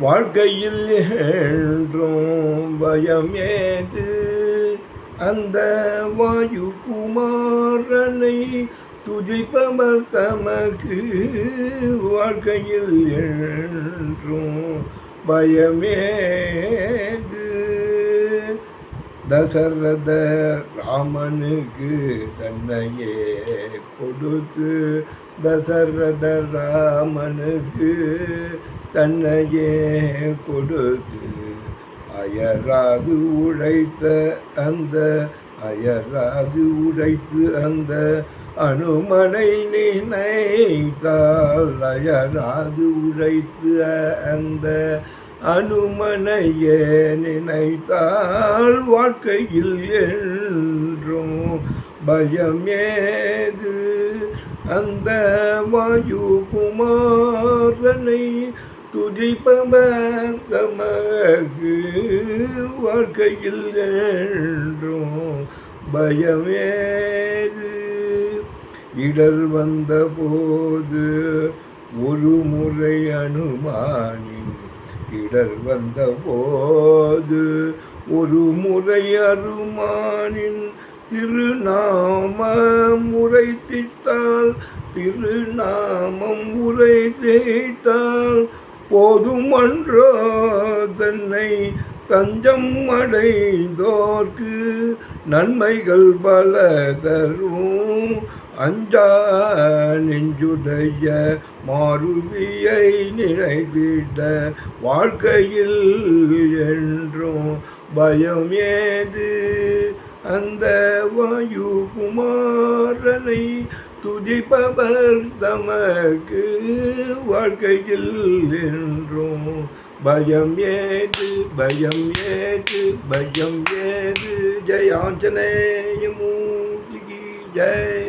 வாழ்க்கையில் என்றும் பயம் அந்த வாயு குமாரனை துதிப்பவர் தமக்கு வாழ்க்கையில் என்றும் பயமேது தசரத ராமனுக்கு தன்னையே கொடுத்து தசரத ராமனுக்கு தன்னையே கொடுத்து அயராது உழைத்த அந்த அயராது உழைத்து அந்த அனுமனை நினைத்தால் அயராது உழைத்து அந்த அனுமனையே நினைத்தால் வாழ்க்கையில் என்றும் பயம் ஏது? அந்த வாயு குமாரனை துதிப்பவர் தமக்கு வாழ்க்கையில் என்றும் பயமேது. இடர் வந்த போது ஒரு முறை அனுமானின். இடர் வந்த போது ஒரு முறை அருமானின். திருநாமம் திட்டால் திருநாமம் உரைத்திட்டால் போதுமன்றோ தன்னை தஞ்சம் அடைந்தோர்க்கு நன்மைகள் பல தரும். அஞ்சா நெஞ்சுடைய மாருதியை நினைவிட வாழ்க்கையில் என்றும் பயம் ஏது? அந்த வாயு குமாரனை துதிப்பவர் தமக்கு வாழ்க்கையில் என்றும் பயம் ஏது பயம் ஏது பயம் ஏது. ஜெயாஞ்சனேய மூர்த்திக்கு ஜெய்.